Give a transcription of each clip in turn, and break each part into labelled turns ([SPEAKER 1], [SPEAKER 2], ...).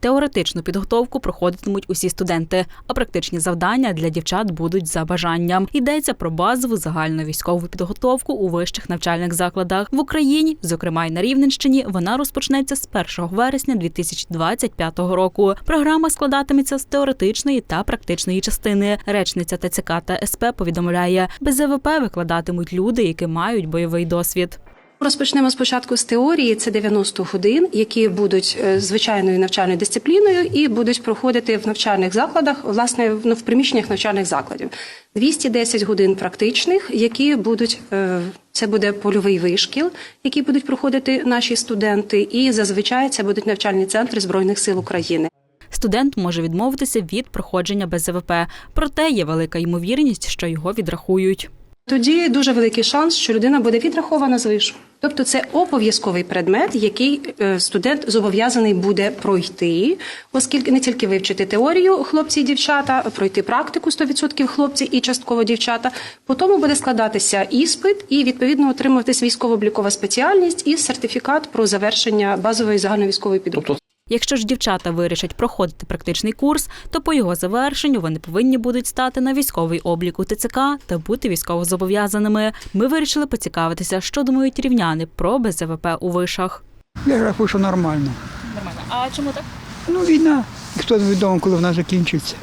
[SPEAKER 1] Теоретичну підготовку проходитимуть усі студенти, а практичні завдання для дівчат будуть за бажанням. Йдеться про базову загальну військову підготовку у вищих навчальних закладах в Україні, зокрема й на Рівненщині. Вона розпочнеться з 1 вересня 2025 року. Програма складатиметься з теоретичної та практичної частини. Речниця ТЦК та СП повідомляє, без ЗВП викладатимуть люди, які мають бойовий досвід.
[SPEAKER 2] Розпочнемо спочатку з теорії. Це 90 годин, які будуть е, звичайною навчальною дисципліною і будуть проходити в навчальних закладах, власне, в- ну, в приміщеннях навчальних закладів. 210 годин практичних, які будуть е, це буде польовий вишкіл, який будуть проходити наші студенти, і зазвичай це будуть навчальні центри збройних сил України.
[SPEAKER 1] Студент може відмовитися від проходження без ЗВП, проте є велика ймовірність, що його відрахують.
[SPEAKER 2] Тоді дуже великий шанс, що людина буде відрахована з вишу. Тобто це обов'язковий предмет, який е, студент зобов'язаний буде пройти, оскільки не тільки вивчити теорію хлопці і дівчата, пройти практику 100% хлопці і частково дівчата. По тому буде складатися іспит і відповідно отримуватись військово-облікова спеціальність і сертифікат про завершення базової загальновійськової підготовки.
[SPEAKER 1] Якщо ж дівчата вирішать проходити практичний курс, то по його завершенню вони повинні будуть стати на військовий облік у ТЦК та бути військовозобов'язаними. Ми вирішили поцікавитися, що думають рівняни про без ЗВП у вишах.
[SPEAKER 3] Я рахую, що нормально.
[SPEAKER 1] Нормально. А чому так?
[SPEAKER 3] Ну, війна. Ніхто не відомо, коли вона закінчиться.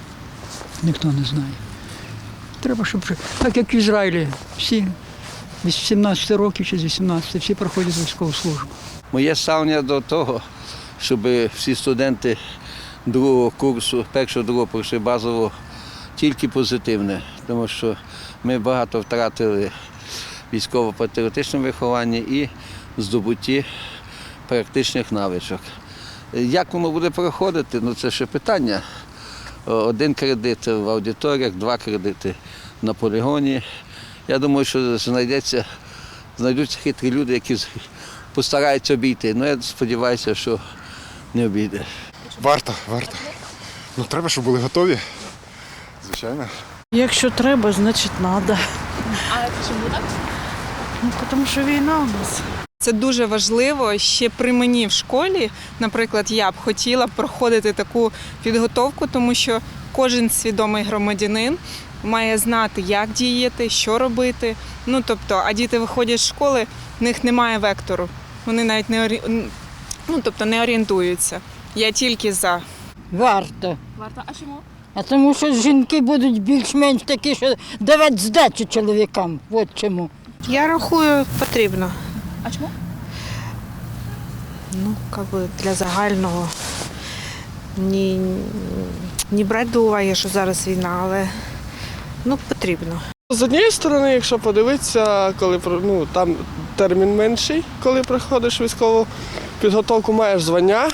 [SPEAKER 3] Ніхто не знає. Треба, щоб вже- так як в Ізраїлі, всі з 17 років чи з 18 всі проходять військову службу.
[SPEAKER 4] Моє ставлення до того, щоб всі студенти другого курсу, першого, другого пройшли базово, тільки позитивне, тому що ми багато втратили військово-патріотичному вихованні і здобутті практичних навичок. Як воно буде проходити, ну це ще питання. Один кредит в аудиторіях, два кредити на полігоні. Я думаю, що знайдеться, знайдуться хитрі люди, які постараються обійти. Ну, я сподіваюся, що не обійде.
[SPEAKER 5] Варто, варто. Ну треба, щоб були готові. Звичайно.
[SPEAKER 6] Якщо треба, значить треба. А чому так? Ну, тому що війна у нас.
[SPEAKER 7] Це дуже важливо. Ще при мені в школі, наприклад, я б хотіла проходити таку підготовку, тому що кожен свідомий громадянин має знати, як діяти, що робити. Ну тобто, а діти виходять з школи, в них немає вектору. Вони навіть не орі... ну, тобто не орієнтуються. Я тільки за.
[SPEAKER 8] Варто.
[SPEAKER 1] Варто, а чому?
[SPEAKER 8] А тому що жінки будуть більш-менш такі, що давати здачу чоловікам. От чому.
[SPEAKER 9] Я рахую, потрібно.
[SPEAKER 1] А чому?
[SPEAKER 9] Ну, как би для загального. Ні, не брати до уваги, що зараз війна, але ну, потрібно.
[SPEAKER 10] З однієї сторони, якщо подивитися, коли ну, там термін менший, коли проходиш військову підготовку, маєш звання,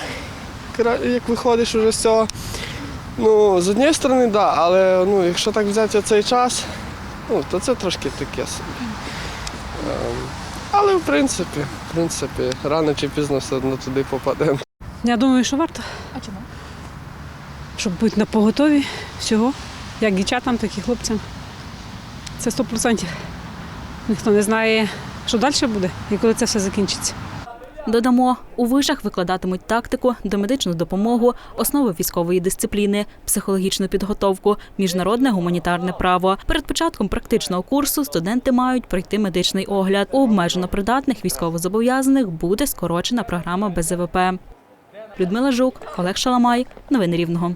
[SPEAKER 10] як виходиш уже з цього. Ну, з однієї сторони, так, да, але ну, якщо так взяти цей час, ну, то це трошки таке собі. Ем, але в принципі, в принципі, рано чи пізно все одно туди попадемо.
[SPEAKER 11] Я думаю, що варто.
[SPEAKER 1] А чому?
[SPEAKER 11] Щоб бути на поготові всього, як дівчатам, так і хлопцям. Це 100%. Ніхто не знає, що далі буде і коли це все закінчиться.
[SPEAKER 1] Додамо, у вишах викладатимуть тактику, домедичну допомогу, основи військової дисципліни, психологічну підготовку, міжнародне гуманітарне право. Перед початком практичного курсу студенти мають пройти медичний огляд. У обмежено придатних військовозобов'язаних буде скорочена програма без ЗВП. Людмила Жук, Олег Шаламай. Новини Рівного.